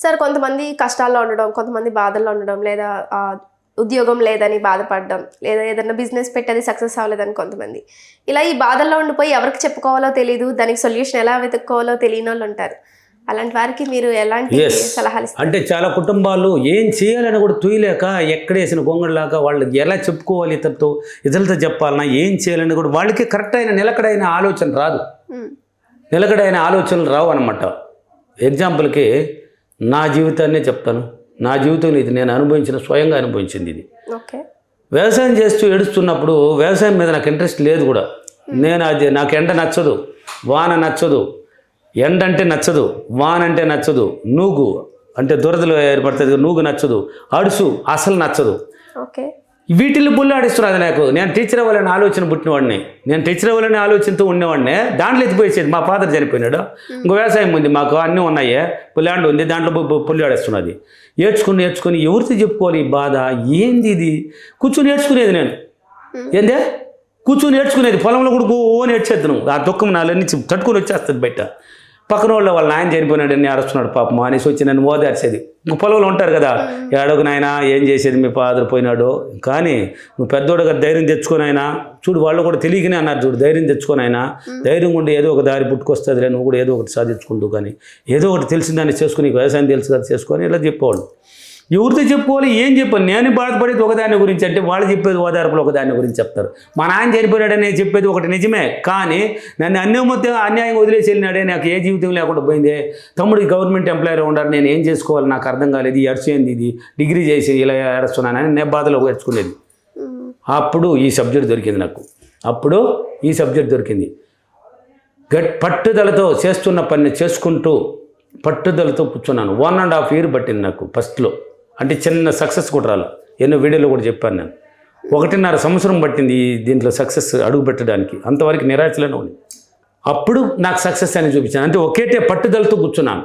Sir కొంతమంది కష్టాల్లో ఉండడం కొంతమంది బాధల్లో ఉండడం లేదా ఉద్యోగం లేదని బాధపడడం లేదా ఏదైనా బిజినెస్ పెట్టేది సక్సెస్ అవ్వలేదని కొంతమంది. ఇలా ఈ బాధల్లో ఉండిపోయి ఎవరికి చెప్పుకోవాలో తెలియదు దానికి సొల్యూషన్ ఎలా వెతుక్కోవాలో తెలియని వాళ్ళు ఉంటారు. అలాంటి వారికి మీరు ఎలాంటి. సలహాలు అంటే చాలా కుటుంబాలు ఏం చేయాలని కూడా తూయలేక ఎక్కడేసిన గొంగళలాగా వాళ్ళకి ఎలా చెప్పుకోవాలి ఇతరుతో ఇతరులతో చెప్పాలన్నా ఏం చేయాలని కూడా వాళ్ళకి కరెక్ట్ అయిన నిలకడైన ఆలోచన రాదు. నిలకడైన ఆలోచనలు రావు అనమాట ఎగ్జాంపుల్కి నా జీవితాన్నే చెప్తాను. నా జీవితంలో ఇది నేను అనుభవించిన స్వయంగా అనుభవించింది ఇది. ఓకే. వ్యవసాయం చేస్తూ ఏడుస్తున్నప్పుడు వ్యవసాయం మీద నాకు ఇంట్రెస్ట్ లేదు కూడా. నేను అది నాకు ఎండ నచ్చదు వాన నచ్చదు ఎండ అంటే నచ్చదు వాన అంటే నచ్చదు నూగు అంటే దురదలు ఏర్పడుతుంది నూగు నచ్చదు అడుసు అసలు నచ్చదు. ఓకే వీటిల్లో బుల్లాడిస్తున్నది నాకు. నేను టీచర్ అవ్వాలని ఆలోచన పుట్టినవాడిని. నేను టీచర్ అవ్వాలని ఆలోచనతో ఉండేవాడిని. దాంట్లో ఎత్తిపోయేసేది మా ఫాదర్ చనిపోయినాడు. ఇంకో వ్యవసాయం ఉంది మాకు అన్నీ ఉన్నాయి. పుల్లాండ్ ఉంది దాంట్లో పు- పు- పుల్లి ఆడేస్తున్నది ఏడ్చుకుని నేర్చుకుని ఎవరితో చెప్పుకోవాలి ఈ బాధ? ఏంది ఇది? కూర్చొని నేర్చుకునేది నేను. ఏందే? కూర్చొని నేర్చుకునేది పొలంలో కూడా ఓ నేర్చేద్దాను ఆ దుఃఖం నాలో నుంచి తట్టుకొని వచ్చేస్తుంది బయట. పక్కన వాళ్ళ వాళ్ళ నాయన చనిపోయినాడు అని అరుస్తున్నాడు పాపం. అనేసి వచ్చి నన్ను ఓదార్చేది. పొలంలో ఉంటారు కదా ఏడోకు నాయన ఏం చేసేది మీ ఫాదర్ పోయినాడు? కానీ నువ్వు పెద్దోడుగా ధైర్యం తెచ్చుకొని అయినా చూడు వాళ్ళు కూడా తెలియకనే అన్నారు చూడు ధైర్యం తెచ్చుకొని అయినా ధైర్యం ఉండి ఏదో ఒక దారి పుట్టుకొస్తుంది నువ్వు కూడా ఏదో ఒకటి సాధించుకుంటూ కానీ. ఏదో ఒకటి తెలిసిన దాన్ని చేసుకుని వ్యవసాయం తెలుసు కదా చేసుకొని ఇలా చెప్పేవాళ్ళు. ఎవరితో చెప్పుకోవాలి ఏం చెప్పాలి? నేను బాధపడేది ఒకదాని గురించి అంటే వాళ్ళు చెప్పేది ఓదార్పులు ఒకదాని గురించి చెప్తారు. మా నాన్న చనిపోయాడని చెప్పేది ఒకటి నిజమే కానీ నన్ను అన్యమొత్తం అన్యాయం వదిలేసి వెళ్ళినాడే నాకు ఏ జీవితం లేకుండా పోయిందే. తమ్ముడు గవర్నమెంట్ ఎంప్లాయర్ ఉండాలి నేను ఏం చేసుకోవాలి నాకు అర్థం కాలేదు ఈ అరిచేంది ఇది? డిగ్రీ చేసి ఇలా ఏడుస్తున్నానని నేను బాధలో నేర్చుకునేది ఉమ్, అప్పుడు ఈ సబ్జెక్ట్ దొరికింది నాకు. అప్పుడు ఈ సబ్జెక్ట్ దొరికింది. గట్ పట్టుదలతో చేస్తున్న పని చేసుకుంటూ పట్టుదలతో కూర్చున్నాను. వన్ అండ్ హాఫ్ ఇయర్ పట్టింది నాకు ఫస్ట్లో. అంటే చిన్న సక్సెస్ కూడా రాలి. ఎన్నో వీడియోలో కూడా చెప్పాను నేను. ఒకటిన్నర సంవత్సరం పట్టింది ఈ దీంట్లో సక్సెస్ అడుగు పెట్టడానికి. అంతవరకు నిరాశలోనే ఉంది అప్పుడు నాకు సక్సెస్ అని చూపించాను. అంటే ఒకేటే పట్టుదలతో కూర్చున్నాను.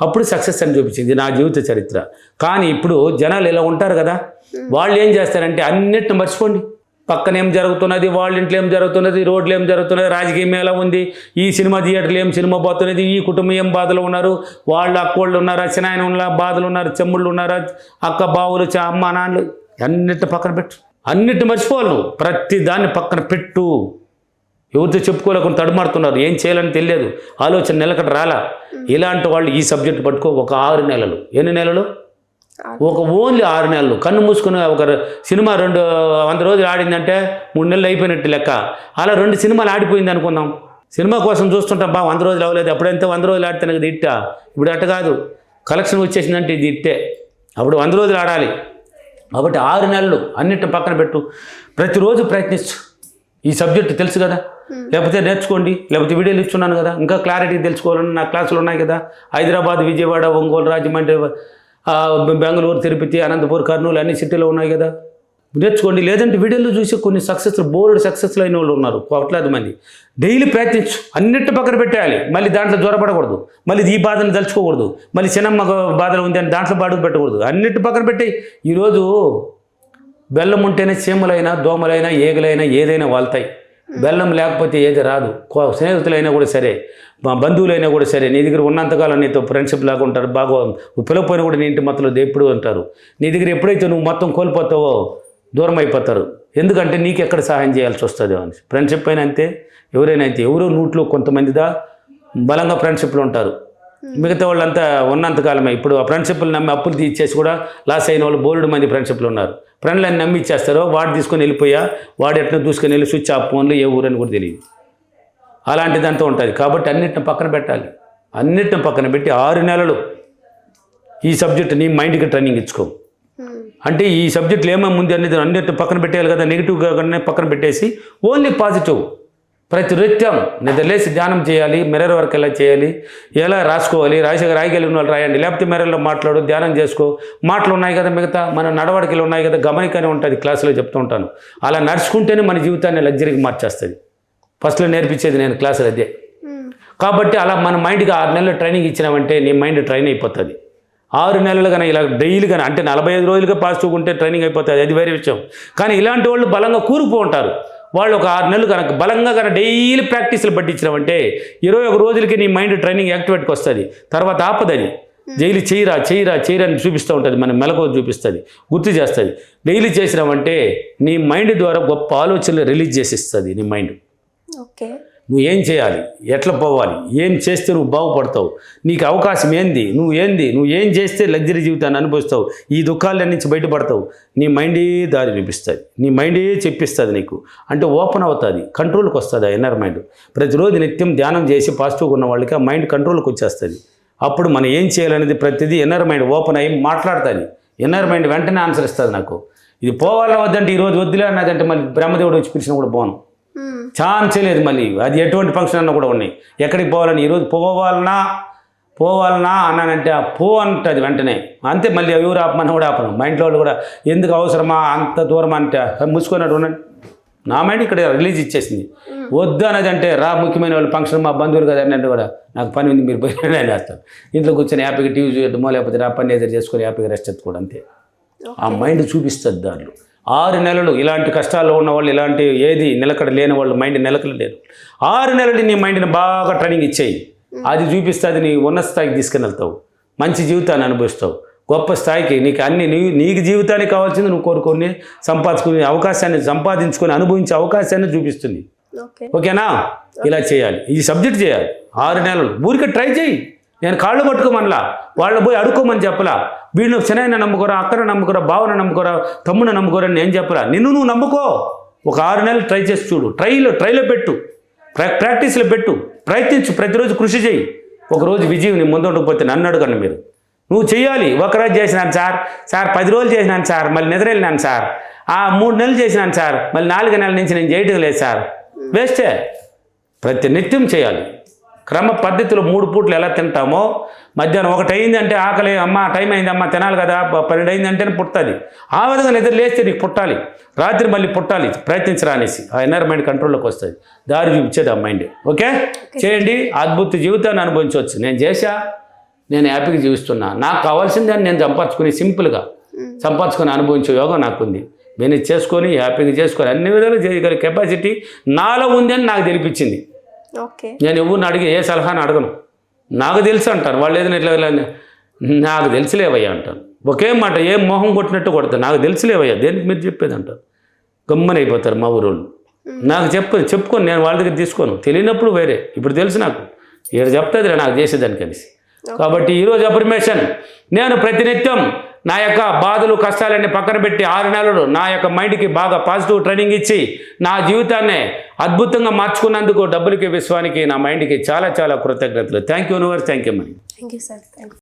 అప్పుడు సక్సెస్ అని చూపించింది. నా జీవిత చరిత్ర. కానీ ఇప్పుడు జనాలు ఇలా ఉంటారు కదా. వాళ్ళు ఏం చేస్తారంటే అన్నిటిని మర్చిపోండి. పక్కన ఏం జరుగుతున్నది వాళ్ళ ఇంట్లో ఏం జరుగుతున్నది రోడ్లు ఏం జరుగుతున్నది రాజకీయం ఎలా ఉంది? ఈ సినిమా థియేటర్లు ఏం సినిమా పోతున్నది? ఈ కుటుంబం ఏం బాధలు ఉన్నారు. వాళ్ళు అక్కోళ్ళు ఉన్నారా చిన్నాయన ఉన్న బాధలు ఉన్నారు చెమ్ముళ్ళు ఉన్నారా అక్క బావులు చ- అమ్మ నాన్నలు అన్నిటి పక్కన పెట్టు. అన్నిటి మర్చిపోవాలి నువ్వు ప్రతి దాన్ని పక్కన పెట్టు. ఎవరితో చెప్పుకోలేకుండా తడుమాడుతున్నారు. ఏం చేయాలని తెలియదు. ఆలోచన నిలకడ రాలా. ఇలాంటి వాళ్ళు ఈ సబ్జెక్ట్ పట్టుకో ఒక ఆరు నెలలు. ఎన్ని నెలలు? ఒక ఓన్లీ ఆరు నెలలు. కన్ను మూసుకుని ఒక సినిమా రెండు వంద రోజులు ఆడిందంటే మూడు నెలలు అయిపోయినట్టు లెక్క. అలా రెండు సినిమాలు ఆడిపోయింది అనుకుందాం. సినిమా కోసం చూస్తుంటాం బా వంద రోజులు అవ్వలేదు. అప్పుడంతే వంద రోజులు ఆడితే నాకు ఇది ఇట్టా? ఇప్పుడు అట్ట కాదు. కలెక్షన్ వచ్చేసిందంటే ఇది ఇట్టే. అప్పుడు వంద రోజులు ఆడాలి. కాబట్టి ఆరు నెలలు అన్నిటిని పక్కన పెట్టు. ప్రతిరోజు ప్రయత్నించు ఈ సబ్జెక్ట్ తెలుసు కదా? లేకపోతే నేర్చుకోండి. లేకపోతే వీడియోలు ఇచ్చున్నాను కదా? ఇంకా క్లారిటీ తెలుసుకోవాలని నా క్లాసులు ఉన్నాయి కదా? హైదరాబాద్ విజయవాడ ఒంగోలు రాజమండ్రి బెంగళూరు తిరుపతి అనంతపూర్ కర్నూలు అన్ని సిటీలో ఉన్నాయి కదా. నేర్చుకోండి. లేదంటే వీడియోలో చూసి కొన్ని సక్సెస్ బోర్డు సక్సెస్లు అయిన వాళ్ళు ఉన్నారు కోట్లాది మంది. డైలీ ప్రయత్నించు. అన్నిటి పక్కన పెట్టేయాలి. మళ్ళీ దాంట్లో జ్వరపడకూడదు. మళ్ళీ ఈ బాధను తలుచుకోకూడదు. మళ్ళీ చిన్నమ్మ బాధలు ఉంది అని దాంట్లో బాధ పెట్టకూడదు. అన్నిటి పక్కన పెట్టి ఈరోజు బెల్లం ఉంటేనే చీమలైనా దోమలైనా ఏగలైనా ఏదైనా వాళ్తాయి. బెల్లం లేకపోతే ఏది రాదు. కో- స్నేహితులైనా కూడా సరే మా బంధువులైనా కూడా సరే నీ దగ్గర ఉన్నంతకాలం నీతో ఫ్రెండ్షిప్ లాగా ఉంటారు బాగా పిలవపోయినా కూడా నీ ఇంటి మధ్యలో ఎప్పుడు ఉంటారు. నీ దగ్గర ఎప్పుడైతే నువ్వు మొత్తం కోల్పోతావో దూరం అయిపోతారు. ఎందుకంటే నీకు ఎక్కడ సహాయం చేయాల్సి వస్తుంది అని. ఫ్రెండ్షిప్ అయినా అంతే ఎవరైనా అంతే. ఎవరో నూట్లో కొంతమందిదా బలంగా ఫ్రెండ్షిప్లు ఉంటారు. మిగతా వాళ్ళంతా ఉన్నంతకాలమే ఇప్పుడు ఆ ఫ్రెండ్షిప్లు నమ్మి అప్పులు తీసేసి కూడా లాస్ అయిన వాళ్ళు బోల్డ్ మంది ఫ్రెండ్షిప్లు ఉన్నారు. ఫ్రెండ్లని నమ్మి ఇచ్చేస్తారు వాడు తీసుకొని వెళ్ళిపోయా వాడు ఎట్లా దూసుకొని వెళ్ళి స్విచ్ ఆఫ్ ఫోన్లు ఏ ఊరని కూడా తెలియదు. అలాంటిదంతా ఉంటుంది. కాబట్టి అన్నిటిని పక్కన పెట్టాలి. అన్నిటిని పక్కన పెట్టి ఆరు నెలలు ఈ సబ్జెక్ట్ నీ మైండ్కి ట్రైనింగ్ ఇచ్చుకో. అంటే ఈ సబ్జెక్టులు ఏమేమి ఉంది అనేది అన్నిటిని పక్కన పెట్టేయాలి కదా నెగిటివ్ కాకుండా పక్కన పెట్టేసి ఓన్లీ పాజిటివ్. ప్రతి నిత్యం నిద్రలేసి ధ్యానం చేయాలి మిర్రర్ వర్క్ ఎలా చేయాలి ఎలా రాసుకోవాలి రాజశేఖర్ రాయగలిగిన వాళ్ళు రాయండి. లేకపోతే మిర్రర్లో మాట్లాడు ధ్యానం చేసుకో. మాటలు ఉన్నాయి కదా మిగతా మన నడవడికలు ఉన్నాయి కదా గమనికనే ఉంటుంది క్లాసులో చెప్తూ ఉంటాను. అలా నడుచుకుంటేనే మన జీవితాన్ని లగ్జరీకి మార్చేస్తుంది. ఫస్ట్లో నేర్పించేది నేను క్లాసులు అదే. కాబట్టి అలా మన మైండ్కి ఆరు నెలలు ట్రైనింగ్ ఇచ్చినామంటే నీ మైండ్ ట్రైన్ అయిపోతుంది. ఆరు నెలలు కానీ ఇలా డైలీ కానీ అంటే నలభై ఐదు రోజులుగా పాజిటివ్గా ఉంటే ట్రైనింగ్ అయిపోతుంది. అది వేరే విషయం. కానీ ఇలాంటి వాళ్ళు బలంగా కూరుకుపో ఉంటారు. వాళ్ళు ఒక ఆరు నెలలు కనుక బలంగా కనుక డైలీ ప్రాక్టీస్లు పట్టించినామంటే ఇరవై ఒక రోజులకి నీ మైండ్ ట్రైనింగ్ యాక్టివేట్కి వస్తుంది. తర్వాత ఆపదది. డైలీ చేయరా చేయరా చేయరా అని చూపిస్తూ ఉంటుంది. మన మెలకు చూపిస్తుంది. గుర్తు చేస్తుంది. డైలీ చేసినామంటే నీ మైండ్ ద్వారా గొప్ప ఆలోచనలు రిలీజ్ చేసిస్తుంది నీ మైండ్. ఓకే. నువ్వు ఏం చేయాలి? ఎట్లా పోవాలి? ఏం చేస్తే నువ్వు బాగుపడతావు? నీకు అవకాశం ఏంది? నువ్వు ఏంది? నువ్వు ఏం చేస్తే లగ్జరీ జీవితాన్ని అనుభవిస్తావు? ఈ దుఃఖాల నుంచి బయటపడతావు? నీ మైండే దారి చూపిస్తుంది. నీ మైండే చెప్పిస్తుంది నీకు. అంటే ఓపెన్ అవుతుంది. కంట్రోల్కి వస్తుంది ఆ ఇన్నర్ మైండ్ ప్రతిరోజు నిత్యం ధ్యానం చేసి పాజిటివ్గా ఉన్న వాళ్ళకి ఆ మైండ్ కంట్రోల్కి వచ్చేస్తుంది. అప్పుడు మనం ఏం చేయాలనేది ప్రతిదీ ఇన్నర్ మైండ్ ఓపెన్ అయ్యి మాట్లాడుతుంది. ఇన్నర్ మైండ్ వెంటనే ఆన్సర్ ఇస్తుంది నాకు. ఇది పోవాలా వద్దంటే ఈరోజు వద్దులే అన్నదంటే మళ్ళీ బ్రహ్మదేవుడు వచ్చి పిలిచినా కూడా పోను. ఛాన్సే లేదు మళ్ళీ. అది ఎటువంటి ఫంక్షన్ అన్నా కూడా ఉన్నాయి. ఎక్కడికి పోవాలని? ఈరోజు పోవాలనా పోవాలనా అన్నానంటే ఆ పో అంటది వెంటనే. అంతే మళ్ళీ ఎవరు ఆపమని కూడా ఆపను. మా ఇంట్లో వాళ్ళు కూడా ఎందుకు అవసరమా అంత దూరం అంటే మూసుకున్నట్టు ఉండండి. నా మైండ్ ఇక్కడ రిలీజ్ ఇచ్చేసింది. వద్దు అన్నది అంటే రా ముఖ్యమైన వాళ్ళు ఫంక్షన్ మా బంధువులు కదా అన్నట్టు కూడా నాకు పని ఉంది మీరు పోయి వేస్తాను ఇంట్లో కూర్చొని హ్యాపీగా టీవీ చూద్దామో లేకపోతే నా పని ఎదురు చేసుకొని హ్యాపీగా రెస్ట్ ఎత్తుకోవడం అంతే. ఆ మైండ్ చూపిస్తుంది దాంట్లో. ఆరు నెలలు ఇలాంటి కష్టాల్లో ఉన్న వాళ్ళు ఇలాంటి ఏది నిలకడ లేని వాళ్ళు మైండ్ నిలకడ లేరు. ఆరు నెలలు నీ మైండ్ని బాగా ట్రైనింగ్ ఇచ్చేయి. అది చూపిస్తుంది నీ ఉన్నత స్థాయికి తీసుకుని వెళ్తావు. మంచి జీవితాన్ని అనుభవిస్తావు. గొప్ప స్థాయికి నీకు అన్ని నీ నీకు జీవితానికి కావాల్సింది నువ్వు కోరుకొని సంపాదించుకునే అవకాశాన్ని సంపాదించుకొని అనుభవించే అవకాశాన్ని చూపిస్తుంది. ఓకే ఓకేనా ఇలా చేయాలి. ఈ సబ్జెక్ట్ చేయాలి. ఆరు నెలలు. ఊరికే ట్రై చేయి. నేను కాళ్ళు పట్టుకోమనలా వాళ్ళు పోయి అడుక్కోమని చెప్పలా. వీళ్ళు శనైన నమ్ముకోరా అక్కడ నమ్ముకోరా బావన నమ్ముకోరా తమ్ముని నమ్ముకోరా నేను చెప్పలా. నిన్ను నువ్వు నమ్ముకో. ఒక ఆరు నెలలు ట్రై చేసి చూడు. ట్రైలో ట్రైలో పెట్టు. ప్రా ప్రాక్టీస్లో పెట్టు. ప్రయత్నించు. ప్రతిరోజు కృషి చేయి. ఒకరోజు విజయం నీ ముందుండకపోతే నన్ను అడగండి మీరు. నువ్వు చేయాలి ఒకరోజు చేసినాను సార్. సార్ పది రోజులు చేసినాను సార్. మళ్ళీ నిద్ర వెళ్ళినాను సార్. ఆ మూడు నెలలు చేసినాను సార్. మళ్ళీ నాలుగు నెలల నుంచి నేను చేయటం లేదు సార్. వేస్టే ప్రతి నిత్యం చేయాలి. క్రమ పద్ధతిలో మూడు పూట్లు ఎలా తింటామో? మధ్యాహ్నం ఒకటి అయింది అంటే ఆకలి అమ్మ టైం అయింది అమ్మ తినాలి కదా పన్నెండు అయింది అంటేనే పుడుతుంది ఆ విధంగా నిద్ర లేస్తే నీకు పుట్టాలి. రాత్రి మళ్ళీ పుట్టాలి. ప్రయత్నించరా అనేసి. ఆ ఎన్నర్ మైండ్ కంట్రోల్లోకి వస్తుంది. దారి చూపించేది ఆ మైండ్. ఓకే? చేయండి. అద్భుత జీవితాన్ని అనుభవించవచ్చు. నేను చేశా నేను హ్యాపీగా జీవిస్తున్నా. నాకు కావాల్సింది అని నేను సంపాదించుకుని సింపుల్గా సంపాదించుకొని అనుభవించే యోగం నాకుంది. నేను ఇది చేసుకొని హ్యాపీగా చేసుకొని అన్ని విధాలు చేయగల కెపాసిటీ నాలో ఉంది అని నాకు తెలిపించింది. నేను ఎవరిని అడిగి ఏ సలహాని అడగను. నాకు తెలుసు అంటారు వాళ్ళు ఏదైనా ఇట్లా నాకు తెలుసులేవయ్యా అంటాను. ఒకే మాట ఏం మొహం కొట్టినట్టు కొడతాను నాకు తెలుసులేవయ్యా. దేనికి మీరు చెప్పేది అంటారు? గమ్మని అయిపోతారు మా ఊరోళ్ళు. నాకు చెప్పు చెప్పుకొని నేను వాళ్ళ దగ్గర తీసుకోను. తెలియనప్పుడు వేరే. ఇప్పుడు తెలుసు నాకు. ఇక్కడ చెప్తుంది నాకు చేసేదానికి కలిసి కాబట్టి ఈరోజు అఫర్మేషన్ నేను ప్రతినిత్యం నా యొక్క బాధలు కష్టాలన్నీ పక్కన పెట్టి ఆరు నెలలు నా యొక్క మైండ్కి బాగా పాజిటివ్ ట్రైనింగ్ ఇచ్చి నా జీవితాన్ని అద్భుతంగా మార్చుకున్నందుకు డబ్బులకి విశ్వానికి నా మైండ్కి చాలా చాలా కృతజ్ఞతలు. Thank you universe. Thank you money. Thank you sir. Thank